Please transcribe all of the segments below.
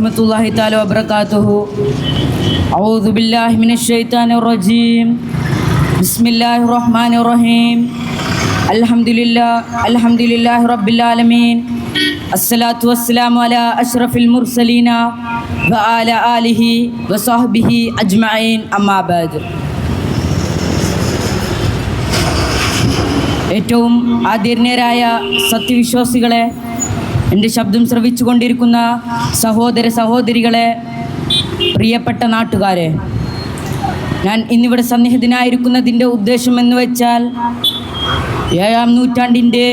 വറഹമത്തല്ലാഹി തആല വബറകാതുഹു. ഔദു ബില്ലാഹി മിനശ് റജീം. ബിസ്മില്ലാഹിർ റഹ്മാനിർ റഹീം. അൽഹംദുലില്ലാഹ് അൽഹംദുലില്ലാഹി റബ്ബിൽ ആലമീൻ. അസ്സലാത്തു വസ്സലാമു അലാ അഷ്റഫിൽ മുർസലീന വആല ആലിഹി വസഹ്ബിഹി അജ്മഈൻ. അമ്മാ ബഅദ് ഏറ്റവും ആദരണീയരായ സത്യവിശ്വാസികളെ എന്റെ ശബ്ദം ശ്രവിച്ചു കൊണ്ടിരിക്കുന്ന സഹോദര സഹോദരികളെ പ്രിയപ്പെട്ട നാട്ടുകാരെ ഞാൻ ഇന്നിവിടെ സന്നിഹിതനായിരിക്കുന്നതിന്റെ ഉദ്ദേശം എന്ന് വെച്ചാൽ ഏഴാം നൂറ്റാണ്ടിന്റെ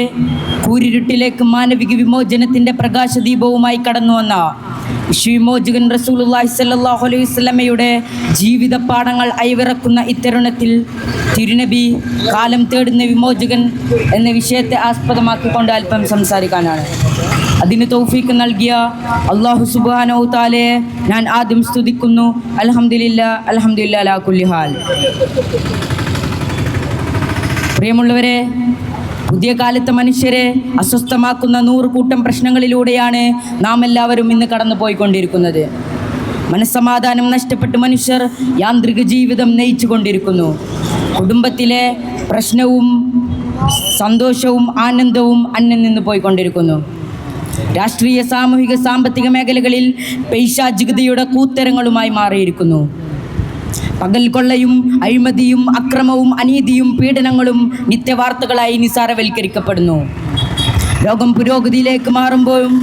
കൂരിരുട്ടിലേക്ക് മാനവിക വിമോചനത്തിന്റെ പ്രകാശദീപവുമായി കടന്നു വന്ന വിശ്വവിമോചകൻ റസൂലുള്ളാഹി സ്വല്ലല്ലാഹു അലൈഹി വസല്ലമയുടെ ജീവിത പാഠങ്ങൾ അയവിറക്കുന്ന ഇത്തരുണത്തിൽ തിരുനബി കാലം തേടുന്ന വിമോചകൻ എന്ന വിഷയത്തെ ആസ്പദമാക്കിക്കൊണ്ട് അല്പം സംസാരിക്കാനാണ്. അതിന് തൗഫീക്ക് നൽകിയ അള്ളാഹു സുബ്ഹാനഹു താലയെ ഞാൻ ആദ്യം സ്തുതിക്കുന്നു. അൽഹംദുലില്ല അൽഹംദുലില്ല അലാ കുല്ലിഹാൽ പ്രിയമുള്ളവരെ പുതിയ കാലത്തെ മനുഷ്യരെ അസ്വസ്ഥമാക്കുന്ന നൂറുകൂട്ടം പ്രശ്നങ്ങളിലൂടെയാണ് നാം എല്ലാവരും ഇന്ന് കടന്നു പോയിക്കൊണ്ടിരിക്കുന്നത് മനസ്സമാധാനം നഷ്ടപ്പെട്ട് മനുഷ്യർ യാന്ത്രിക ജീവിതം നയിച്ചു കൊണ്ടിരിക്കുന്നു കുടുംബത്തിലെ പ്രശ്നവും സന്തോഷവും ആനന്ദവും അന്യം നിന്ന് പോയിക്കൊണ്ടിരിക്കുന്നു. രാഷ്ട്രീയ സാമൂഹിക സാമ്പത്തിക മേഖലകളിൽ പൈശാചികതയുടെ കൂത്തരങ്ങളുമായി മാറിയിരിക്കുന്നു. പകൽ കൊള്ളയും അഴിമതിയും അക്രമവും അനീതിയും പീഡനങ്ങളും നിത്യവാർത്തകളായി നിസാരവൽക്കരിക്കപ്പെടുന്നു ലോകം പുരോഗതിയിലേക്ക് മാറുമ്പോഴും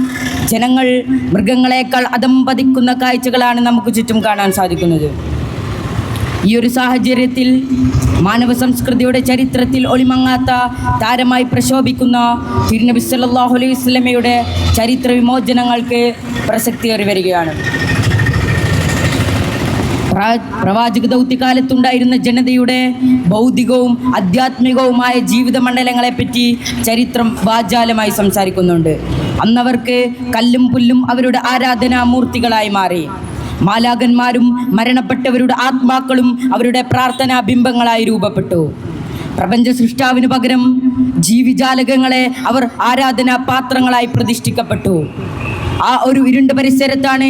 ജനങ്ങൾ മൃഗങ്ങളെക്കാൾ അതമ്പതിക്കുന്ന കാഴ്ചകളാണ് നമുക്ക് ചുറ്റും കാണാൻ സാധിക്കുന്നത്. ഈ ഒരു സാഹചര്യത്തിൽ മാനവ സംസ്കൃതിയുടെ ചരിത്രത്തിൽ ഒളിമങ്ങാത്ത താരമായി പ്രശോഭിക്കുന്ന തിരുനബി സല്ലല്ലാഹു അലൈഹി വസല്ലമയുടെ ചരിത്ര വിമോചനങ്ങൾക്ക് പ്രസക്തിയേറി വരികയാണ്. പ്രവാചക ദൗത്യകാലത്തുണ്ടായിരുന്ന ജനതയുടെ ഭൗതികവും ആധ്യാത്മികവുമായ ജീവിത മണ്ഡലങ്ങളെപ്പറ്റി ചരിത്രം വാചാലമായി സംസാരിക്കുന്നുണ്ട്. അന്നവർക്ക് കല്ലും പുല്ലും അവരുടെ ആരാധനാമൂർത്തികളായി മാറി. മാലാകന്മാരും മരണപ്പെട്ടവരുടെ ആത്മാക്കളും അവരുടെ പ്രാർത്ഥനാ ബിംബങ്ങളായി രൂപപ്പെട്ടു. പ്രപഞ്ച സൃഷ്ടാവിന് പകരം ജീവിജാലകങ്ങളെ അവർ ആരാധനാ പാത്രങ്ങളായി പ്രതിഷ്ഠിക്കപ്പെട്ടു. ആ ഒരു ഇരുണ്ട പരിസരത്താണ്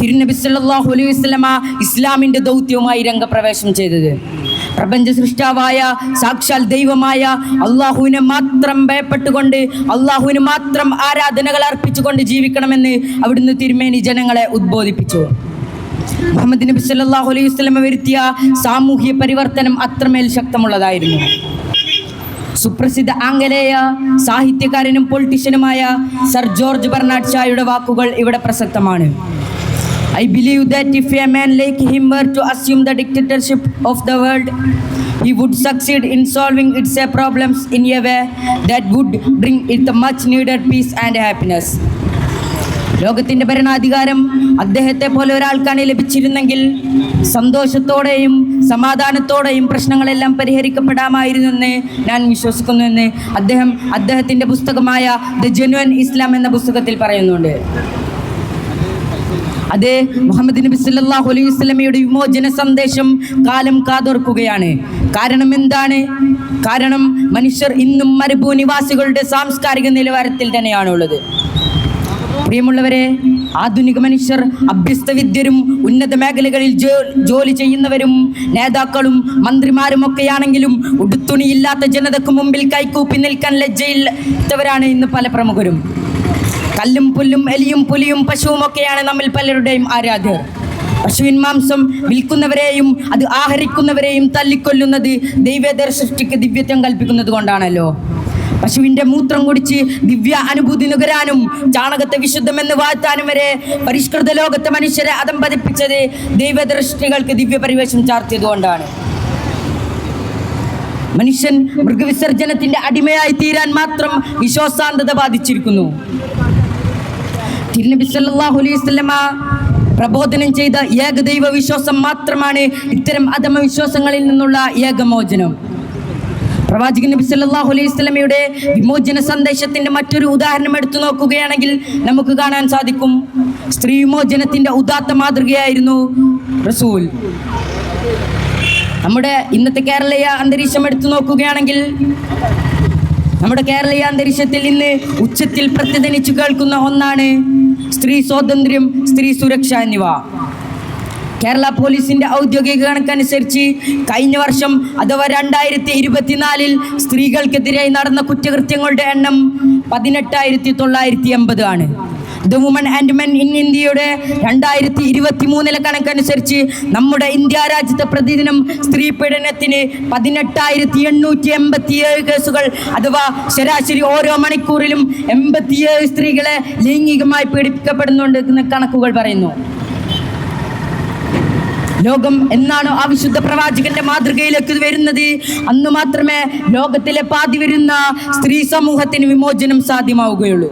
തിരുനബി സല്ലാഹു അലൈഹി വസല്ലമ ഇസ്ലാമിന്റെ ദൗത്യവുമായി രംഗപ്രവേശം ചെയ്തത്. പ്രപഞ്ച സൃഷ്ടാവായ സാക്ഷാൽ ദൈവമായ അള്ളാഹുവിനെ മാത്രം ഭയപ്പെട്ടുകൊണ്ട് അള്ളാഹുവിന് മാത്രം ആരാധനകൾ അർപ്പിച്ചുകൊണ്ട് ജീവിക്കണമെന്ന് അവിടുന്ന് തിരുമേനി ജനങ്ങളെ ഉദ്ബോധിപ്പിച്ചു. മുഹമ്മദ് നബി സല്ലാഹു അലൈഹി വസല്ലമ വരുത്തിയ സാമൂഹ്യ പരിവർത്തനം അത്രമേൽ ശക്തമുള്ളതായിരുന്നു. സുപ്രസിദ്ധ ആംഗലേയ സാഹിത്യകാരനും പൊളിറ്റീഷ്യനുമായ സർ ജോർജ് ബെർണാഡ് ഷായുടെ വാക്കുകൾ ഇവിടെ പ്രസക്തമാണ്. I believe that if a man like him were to assume the dictatorship of the world he would succeed in solving its problems in a way that would it the much needed peace and happiness. ലോകത്തിന്റെ ഭരണാധികാരം അദ്ദേഹത്തെ പോലെ ഒരാൾക്കാണ് ലഭിച്ചിരുന്നെങ്കിൽ സന്തോഷത്തോടെയും സമാധാനത്തോടെയും പ്രശ്നങ്ങളെല്ലാം പരിഹരിക്കപ്പെടാമായിരുന്നു എന്ന് ഞാൻ വിശ്വസിക്കുന്നുവെന്ന് അദ്ദേഹം അദ്ദേഹത്തിന്റെ പുസ്തകമായ ദ ജെനുവൻ ഇസ്ലാം എന്ന പുസ്തകത്തിൽ പറയുന്നുണ്ട്. അത് മുഹമ്മദ് നബി സല്ലല്ലാഹു അലൈഹി വസല്ലമയുടെ വിമോചന സന്ദേശം കാലം കാതോർക്കുകയാണ്. കാരണം എന്താണ്? കാരണം മനുഷ്യർ ഇന്നും മരുഭൂനിവാസികളുടെ സാംസ്കാരിക നിലവാരത്തിൽ തന്നെയാണുള്ളത്. പ്രിയമുള്ളവരെ ആധുനിക മനുഷ്യർ അഭ്യസ്തവിദ്യരും ഉന്നത മേഖലകളിൽ ജോലി ചെയ്യുന്നവരും നേതാക്കളും മന്ത്രിമാരും ഒക്കെയാണെങ്കിലും ഉടുത്തുണിയില്ലാത്ത ജനതക്ക് മുമ്പിൽ കൈകൂപ്പി നിൽക്കാൻ ലജ്ജയില്ലാത്തവരാണ് ഇന്ന് പല പ്രമുഖരും. കല്ലും പുല്ലും എലിയും പുലിയും പശുവും ഒക്കെയാണ് നമ്മിൽ പലരുടെയും ആരാധകർ. പശുവിൻ മാംസം വിൽക്കുന്നവരെയും അത് ആഹരിക്കുന്നവരെയും തല്ലിക്കൊല്ലുന്നത് ദൈവേതര സൃഷ്ടിക്ക് ദിവ്യത്വം കൽപ്പിക്കുന്നത് കൊണ്ടാണല്ലോ. പശുവിന്റെ മൂത്രം കുടിച്ച് ദിവ്യ അനുഭൂതി നുകരാനും ചാണകത്തെ വിശുദ്ധമെന്ന് വാഴ്ത്താനും വരെ പരിഷ്കൃത ലോകത്തെ മനുഷ്യരെ അതം പതിപ്പിച്ചത് ദൈവദൃഷ്ടികൾക്ക് ദിവ്യ പരിവേഷം ചാർത്തിയത് കൊണ്ടാണ്. മനുഷ്യൻ മൃഗവിസർജനത്തിന്റെ അടിമയായി തീരാൻ മാത്രം വിശ്വാസാന്തത ബാധിച്ചിരിക്കുന്നു. തിരുനബി അലൈഹി പ്രബോധനം ചെയ്ത ഏകദൈവ വിശ്വാസം മാത്രമാണ് ഇത്തരം അധമ വിശ്വാസങ്ങളിൽ നിന്നുള്ള ഏകമോചനം. പ്രവാചകൻ നബി സല്ലല്ലാഹു അലൈഹി വസല്ലമയുടെ വിമോചന സന്ദേശത്തിന്റെ മറ്റൊരു ഉദാഹരണം എടുത്തു നോക്കുകയാണെങ്കിൽ നമുക്ക് കാണാൻ സാധിക്കും. സ്ത്രീ വിമോചനത്തിന്റെ ഉദാത്ത മാതൃകയായിരുന്നു റസൂൽ. നമ്മുടെ ഇന്നത്തെ കേരളീയ അന്തരീക്ഷം എടുത്തു നോക്കുകയാണെങ്കിൽ നമ്മുടെ കേരളീയ അന്തരീക്ഷത്തിൽ ഇന്ന് ഉച്ചത്തിൽ പ്രതിധ്വനിച്ചു കേൾക്കുന്ന ഒന്നാണ് സ്ത്രീ സ്വാതന്ത്ര്യം സ്ത്രീ സുരക്ഷ എന്നിവ. കേരള പോലീസിന്റെ ഔദ്യോഗിക കണക്കനുസരിച്ച് കഴിഞ്ഞ വർഷം അഥവാ രണ്ടായിരത്തി ഇരുപത്തിനാലിൽ സ്ത്രീകൾക്കെതിരായി നടന്ന കുറ്റകൃത്യങ്ങളുടെ എണ്ണം പതിനെട്ടായിരത്തി തൊള്ളായിരത്തി എൺപത് ആണ്. The women and men in ഇന്ത്യയുടെ രണ്ടായിരത്തി ഇരുപത്തി മൂന്നിലെ കണക്കനുസരിച്ച് നമ്മുടെ ഇന്ത്യ രാജ്യത്തെ പ്രതിദിനം സ്ത്രീ പീഡനത്തിന് പതിനെട്ടായിരത്തി എണ്ണൂറ്റി എൺപത്തിയേഴ് കേസുകൾ അഥവാ ശരാശരി ഓരോ മണിക്കൂറിലും എൺപത്തിയേഴ് സ്ത്രീകളെ ലൈംഗികമായി പീഡിപ്പിക്കപ്പെടുന്നുണ്ട് എന്ന് കണക്കുകൾ പറയുന്നു. ലോകം എന്നാണോ ആ വിശുദ്ധ പ്രവാചകന്റെ മാതൃകയിലേക്ക് വരുന്നത്? അന്ന് മാത്രമേ ലോകത്തിലെ പാതി വരുന്ന സ്ത്രീ സമൂഹത്തിന് വിമോചനം സാധ്യമാവുകയുള്ളൂ.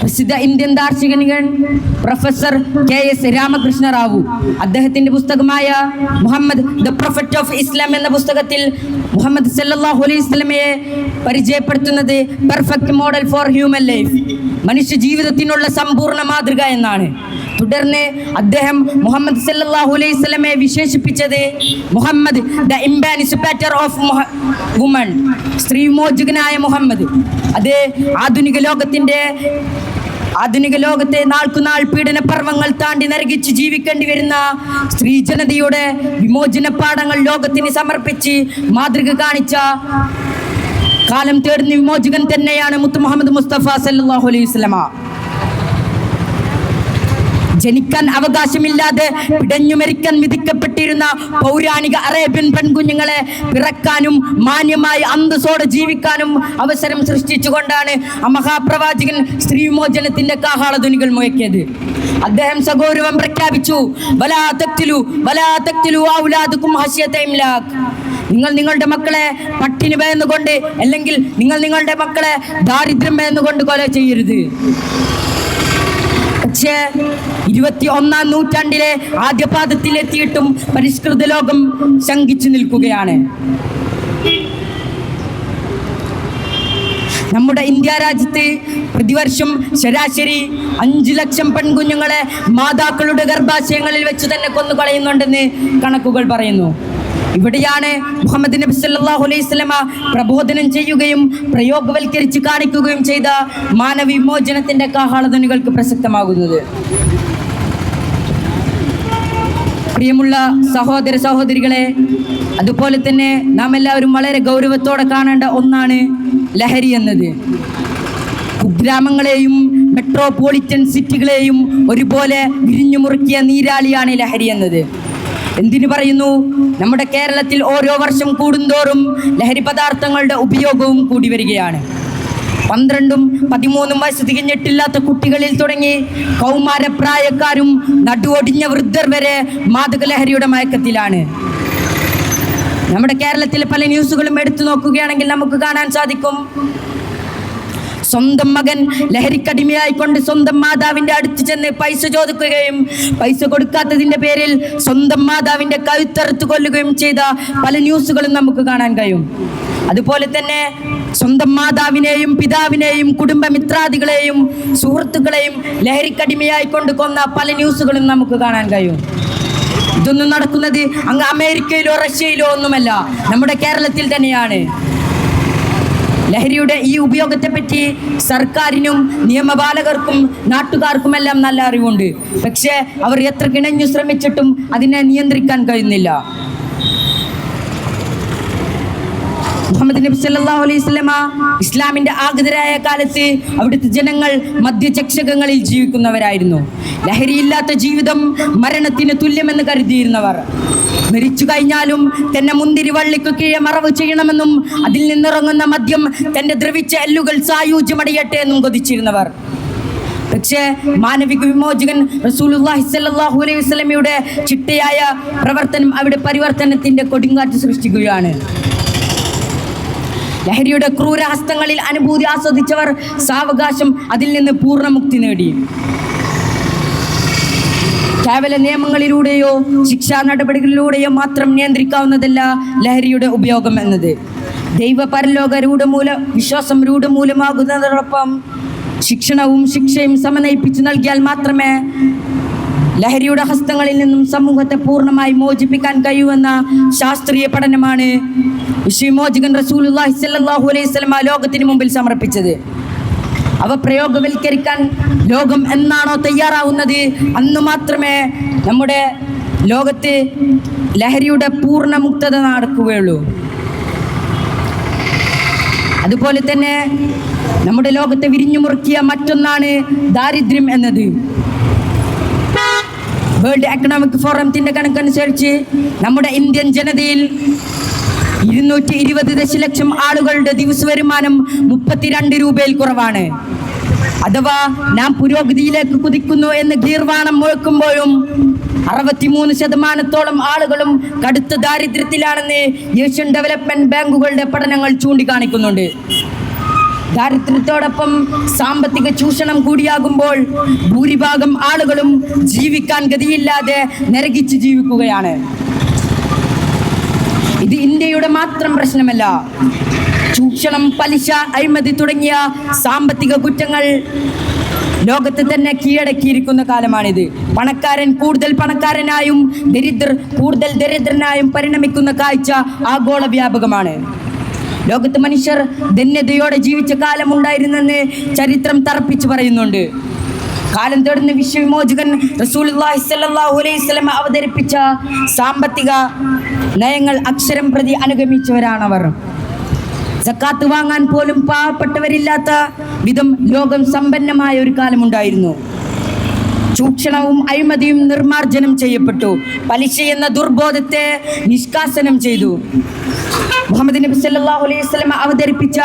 പ്രസിദ്ധ Indian ദാർശനികൻ professor K S Ramakrishna Rao അദ്ദേഹത്തിന്റെ പുസ്തകമായ Muhammad the prophet of Islam എന്ന പുസ്തകത്തിൽ മുഹമ്മദ് സല്ലല്ലാഹു അലൈഹി വസല്ലമയെ പരിചയപ്പെടുത്തുന്നത് perfect model for human life. മനുഷ്യ ജീവിതത്തിനുള്ള സമ്പൂർണ മാതൃക എന്നാണ്. തുടർന്ന് അദ്ദേഹം മുഹമ്മദ് സല്ലാഹു അലൈഹി സ്വലമെ വിശേഷിപ്പിച്ചത് Muhammad the emancipator of woman സ്ത്രീ വിമോചകനായ മുഹമ്മദ്. അത് ആധുനിക ലോകത്തിന്റെ ആധുനിക ലോകത്തെ നാൾക്കുനാൾ പീഡന പർവങ്ങൾ താണ്ടി നരകിച്ച് ജീവിക്കേണ്ടി വരുന്ന സ്ത്രീ ജനതയുടെ വിമോചന പാഠങ്ങൾ ലോകത്തിന് സമർപ്പിച്ച് മാതൃക കാണിച്ച കാലം തേടുന്ന വിമോചകൻ തന്നെയാണ് മുത്തു മുഹമ്മദ് മുസ്തഫ സല്ലാഹു അലൈഹി വസല്ലമ. ജനിക്കാൻ അവകാശമില്ലാതെ പിടഞ്ഞു മരിക്കാൻ വിധിക്കപ്പെട്ടിരുന്ന പൗരാണിക അറേബ്യൻ പെൺകുഞ്ഞുങ്ങളെ പിറക്കാനും മാന്യമായി അന്തസ്സോടെ ജീവിക്കാനും അവസരം സൃഷ്ടിച്ചുകൊണ്ടാണ് മഹാപ്രവാചകൻ സ്ത്രീ വിമോചനത്തിന്റെ കാഹാളധ്വനികൾ മുഴക്കിയത്. അദ്ദേഹം സഗൗരവം പ്രഖ്യാപിച്ചു വലാ തക്തിലു വലാ തക്തിലു ഔലാദുക്കും ഹസ്യത ഇംലാഖ് നിങ്ങൾ നിങ്ങളുടെ മക്കളെ പട്ടിണി ഭയന്നുകൊണ്ട് അല്ലെങ്കിൽ നിങ്ങൾ നിങ്ങളുടെ മക്കളെ ദാരിദ്ര്യം ഭയന്നുകൊണ്ട് കൊല ചെയ്യരുത്. പക്ഷേ ഇരുപത്തി ഒന്നാം നൂറ്റാണ്ടിലെ ആദ്യപാദത്തിലെത്തിയിട്ടും പരിഷ്കൃത ലോകം ശങ്കിച്ചു നിൽക്കുകയാണ്. നമ്മുടെ ഇന്ത്യ രാജ്യത്ത് പ്രതിവർഷം ശരാശരി അഞ്ചു ലക്ഷം പെൺകുഞ്ഞുങ്ങളെ മാതാക്കളുടെ ഗർഭാശയങ്ങളിൽ വെച്ച് തന്നെ കൊന്നു കളയുന്നുണ്ടെന്ന് കണക്കുകൾ പറയുന്നു. ഇവിടെയാണ് മുഹമ്മദ് നബി സല്ലല്ലാഹു അലൈഹി വസല്ലമ പ്രബോധനം ചെയ്യുകയും പ്രയോഗവൽക്കരിച്ച് കാണിക്കുകയും ചെയ്ത മാനവിമോചനത്തിന്റെ കാഹാളധ്വനികൾക്ക് പ്രസക്തമാകുന്നത്. പ്രിയമുള്ള സഹോദര സഹോദരികളെ അതുപോലെ തന്നെ നാം എല്ലാവരും വളരെ ഗൗരവത്തോടെ കാണേണ്ട ഒന്നാണ് ലഹരി എന്നത്. കുഗ്രാമങ്ങളെയും മെട്രോപൊളിറ്റൻ സിറ്റികളെയും ഒരുപോലെ വിരിഞ്ഞു മുറുക്കിയ നീരാളിയാണ് ലഹരി എന്നത്. എന്തിനു പറയുന്നു? നമ്മുടെ കേരളത്തിൽ ഓരോ വർഷം കൂടുന്തോറും ലഹരി പദാർത്ഥങ്ങളുടെ ഉപയോഗവും കൂടി വരികയാണ്. പന്ത്രണ്ടും പതിമൂന്നും വയസ്സ് തികഞ്ഞിട്ടില്ലാത്ത കുട്ടികളിൽ തുടങ്ങി കൗമാരപ്രായക്കാരും നടുവൊടിഞ്ഞ വൃദ്ധർ വരെ മാദക ലഹരിയുടെ മയക്കത്തിലാണ്. നമ്മുടെ കേരളത്തിലെ പല ന്യൂസുകളും എടുത്തു നോക്കുകയാണെങ്കിൽ നമുക്ക് കാണാൻ സാധിക്കും. സ്വന്തം മകൻ ലഹരിക്കടിമയായിക്കൊണ്ട് സ്വന്തം മാതാവിന്റെ അടുത്ത് ചെന്ന് പൈസ ചോദിക്കുകയും പൈസ കൊടുക്കാത്തതിന്റെ പേരിൽ സ്വന്തം മാതാവിന്റെ കഴുത്തറുത്ത് കൊല്ലുകയും ചെയ്ത പല ന്യൂസുകളും നമുക്ക് കാണാൻ കഴിയും. അതുപോലെ തന്നെ സ്വന്തം മാതാവിനെയും പിതാവിനെയും കുടുംബമിത്രാദികളെയും സുഹൃത്തുക്കളെയും ലഹരിക്കടിമയായി കൊണ്ട് കൊന്ന പല ന്യൂസുകളും നമുക്ക് കാണാൻ കഴിയും. ഇതൊന്നും നടക്കുന്നത് അങ്ങ് അമേരിക്കയിലോ റഷ്യയിലോ ഒന്നുമല്ല. നമ്മുടെ കേരളത്തിൽ തന്നെയാണ്. ലഹരിയുടെ ഈ ഉപയോഗത്തെ പറ്റി സർക്കാരിനും നിയമപാലകർക്കും നാട്ടുകാർക്കുമെല്ലാം നല്ല അറിവുണ്ട്. പക്ഷേ അവർ എത്ര കിണഞ്ഞു ശ്രമിച്ചിട്ടും അതിനെ നിയന്ത്രിക്കാൻ കഴിയുന്നില്ല. മുഹമ്മദ് നബി സല്ലല്ലാഹു അലൈഹി വസല്ലമ ഇസ്ലാമിന്റെ ആഗതരായ കാലത്ത് അവിടുത്തെ ജനങ്ങൾ മദ്യചക്ഷകങ്ങളിൽ ജീവിക്കുന്നവരായിരുന്നു. ലഹരിയില്ലാത്ത ജീവിതം മരണത്തിന് തുല്യമെന്ന് കരുതിയിരുന്നവർ. മരിച്ചു കഴിഞ്ഞാലും തന്നെ മുന്തിരി വള്ളിക്ക് കീഴെ മറവ് ചെയ്യണമെന്നും അതിൽ നിന്നിറങ്ങുന്ന മദ്യം തന്റെ ദ്രവിച്ച എല്ലുകൾ സായൂജ്യമടിയട്ടെ എന്നും കൊതിച്ചിരുന്നവർ. പക്ഷേ മാനവിക വിമോചകൻ റസൂലുള്ളാഹി സല്ലല്ലാഹു അലൈഹി വസല്ലമയുടെ ചിട്ടയായ പ്രവർത്തനം അവിടെ പരിവർത്തനത്തിന്റെ കൊടുങ്കാറ്റ് സൃഷ്ടിക്കുകയാണ്. ലഹരിയുടെ ക്രൂരഹസ്തങ്ങളിൽ അനുഭൂതി ആസ്വദിച്ചവർ സാവകാശം അതിൽ നിന്ന് പൂർണമുക്തി നേടി. കേവല നിയമങ്ങളിലൂടെയോ ശിക്ഷാ നടപടികളിലൂടെയോ മാത്രം നിയന്ത്രിക്കാവുന്നതല്ല ലഹരിയുടെ ഉപയോഗം എന്നത്. ദൈവ പരലോക രൂഢമൂല വിശ്വാസം രൂഢമൂലമാകുന്നതോടൊപ്പം ശിക്ഷണവും ശിക്ഷയും സമന്വയിപ്പിച്ചു നൽകിയാൽ മാത്രമേ ലഹരിയുടെ ഹസ്തങ്ങളിൽ നിന്നും സമൂഹത്തെ പൂർണമായി മോചിപ്പിക്കാൻ കഴിയുമെന്ന ശാസ്ത്രീയ പഠനമാണ് വിശ്വമോചകൻ റസൂലുള്ളാഹി സ്വല്ലല്ലാഹു അലൈഹി വസല്ലമ ലോകത്തിന് മുമ്പിൽ സമർപ്പിച്ചത്. അവ പ്രയോഗവൽക്കരിക്കാൻ ലോകം എന്നാണോ തയ്യാറാവുന്നത്? അന്ന് മാത്രമേ നമ്മുടെ ലോകത്ത് ലഹരിയുടെ പൂർണ മുക്തത നടക്കുകയുള്ളൂ. അതുപോലെ തന്നെ നമ്മുടെ ലോകത്തെ വിരിഞ്ഞു മുറുക്കിയ മറ്റൊന്നാണ് ദാരിദ്ര്യം എന്നത്. വേൾഡ് എക്കണോമിക് ഫോറത്തിന്റെ കണക്കനുസരിച്ച് നമ്മുടെ ഇന്ത്യൻ ജനതയിൽ ഇരുന്നൂറ്റി ഇരുപത് ദശലക്ഷം ആളുകളുടെ ദിവസ വരുമാനം മുപ്പത്തിരണ്ട് രൂപയിൽ കുറവാണ്. അഥവാ നാം പുരോഗതിയിലേക്ക് കുതിക്കുന്നു എന്ന് ഗീർവാണം മുഴക്കുമ്പോഴും അറുപത്തിമൂന്ന് ശതമാനത്തോളം ആളുകളും കടുത്ത ദാരിദ്ര്യത്തിലാണെന്ന് ഏഷ്യൻ ഡെവലപ്മെന്റ് ബാങ്കുകളുടെ പഠനങ്ങൾ ചൂണ്ടിക്കാണിക്കുന്നുണ്ട്. ദാരിദ്ര്യത്തോടൊപ്പം സാമ്പത്തിക ചൂഷണം കൂടിയാകുമ്പോൾ ഭൂരിഭാഗം ആളുകളും ജീവിക്കാൻ ഗതിയില്ലാതെ നരകിച്ച് ജീവിക്കുകയാണ്. ഇത് ഇന്ത്യയുടെ മാത്രം പ്രശ്നമല്ല. ചൂഷണം പലിശ അഴിമതി തുടങ്ങിയ സാമ്പത്തിക കുറ്റങ്ങൾ ലോകത്ത് തന്നെ കീഴടക്കിയിരിക്കുന്ന കാലമാണിത്. പണക്കാരൻ കൂടുതൽ പണക്കാരനായും ദരിദ്രർ കൂടുതൽ ദരിദ്രനായും പരിണമിക്കുന്ന കാഴ്ച ആഗോള വ്യാപകമാണ്. ലോകത്ത് മനുഷ്യർ ധന്യതയോടെ ജീവിച്ച കാലമുണ്ടായിരുന്നെന്ന് ചരിത്രം തറപ്പിച്ചു പറയുന്നുണ്ട്. കാലം തേടുന്ന വിശ്വവിമോചകൻ റസൂലുള്ളാഹി സ്വല്ലല്ലാഹു അലൈഹി വസല്ലം അവതരിപ്പിച്ച സാമ്പത്തിക നയങ്ങൾ അക്ഷരം പ്രതി അനുഗമിച്ചവരാണവർ. സക്കാത്ത് വാങ്ങാൻ പോലും പാവപ്പെട്ടവരില്ലാത്ത വിധം ലോകം സമ്പന്നമായ ഒരു കാലമുണ്ടായിരുന്നു. ചൂഷണവും അഴിമതിയും നിർമാർജനം ചെയ്യപ്പെട്ടു. പലിശ എന്ന ദുർബോധത്തെ നിഷ്കാസനം ചെയ്തു. മുഹമ്മദ് നബി സല്ലല്ലാഹു അലൈഹി വസല്ലം അവതരിപ്പിച്ച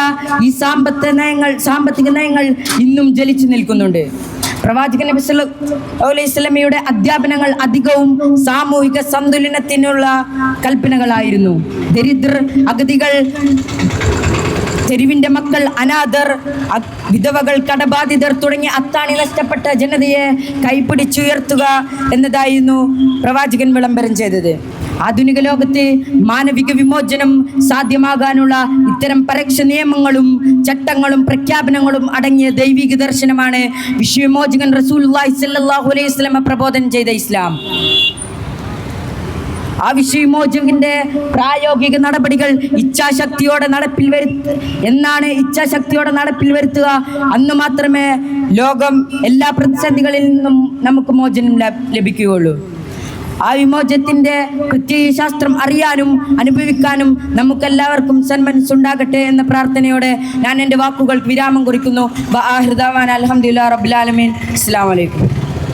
ഈ സാമ്പത്തിക നയങ്ങൾ സാമ്പത്തിക നയങ്ങൾ ഇന്നും ജലിച്ചു നിൽക്കുന്നുണ്ട്. പ്രവാചകൻ നബി സല്ലല്ലാഹു അലൈഹി വസല്ലമയുടെ അധ്യാപനങ്ങൾ അധികവും സാമൂഹിക സന്തുലനത്തിനുള്ള കൽപ്പനകളായിരുന്നു. ദരിദ്രർ അഗതികൾ തെരുവിന്റെ മക്കൾ അനാഥർ വിധവകൾ കടബാധിതർ തുടങ്ങി അത്താണി നഷ്ടപ്പെട്ട ജനതയെ കൈപിടിച്ചുയർത്തുക എന്നതായിരുന്നു പ്രവാചകൻ വിളംബരം ചെയ്തത്. ആധുനിക ലോകത്ത് മാനവിക വിമോചനം സാധ്യമാകാനുള്ള ഇത്തരം പരക്ഷ നിയമങ്ങളും ചട്ടങ്ങളും പ്രഖ്യാപനങ്ങളും അടങ്ങിയ ദൈവിക ദർശനമാണ് വിശ്വവിമോചകൻ റസൂൽ സല്ലല്ലാഹു അലൈഹി പ്രബോധനം ചെയ്ത ഇസ്ലാം. ആ വിശ്വവിമോചകന്റെ പ്രായോഗിക നടപടികൾ ഇച്ഛാശക്തിയോടെ നടപ്പിൽ വരുത്ത എന്നാണ് ഇച്ഛാശക്തിയോടെ നടപ്പിൽ വരുത്തുക. അന്ന് മാത്രമേ ലോകം എല്ലാ പ്രതിസന്ധികളിൽ നിന്നും നമുക്ക് മോചനം ലഭിക്കുകയുള്ളൂ. ആ വിമോചനത്തിന്റെ കൃത്യശാസ്ത്രം അറിയാനും അനുഭവിക്കാനും നമുക്കെല്ലാവർക്കും സന്മനസ്സുണ്ടാകട്ടെ എന്ന പ്രാർത്ഥനയോടെ ഞാൻ എന്റെ വാക്കുകൾ വിരാമം കുറിക്കുന്നു. അലഹമുല്ലാ റബ്ബുലാലമീൻ അസ്സാം വലൈക്കും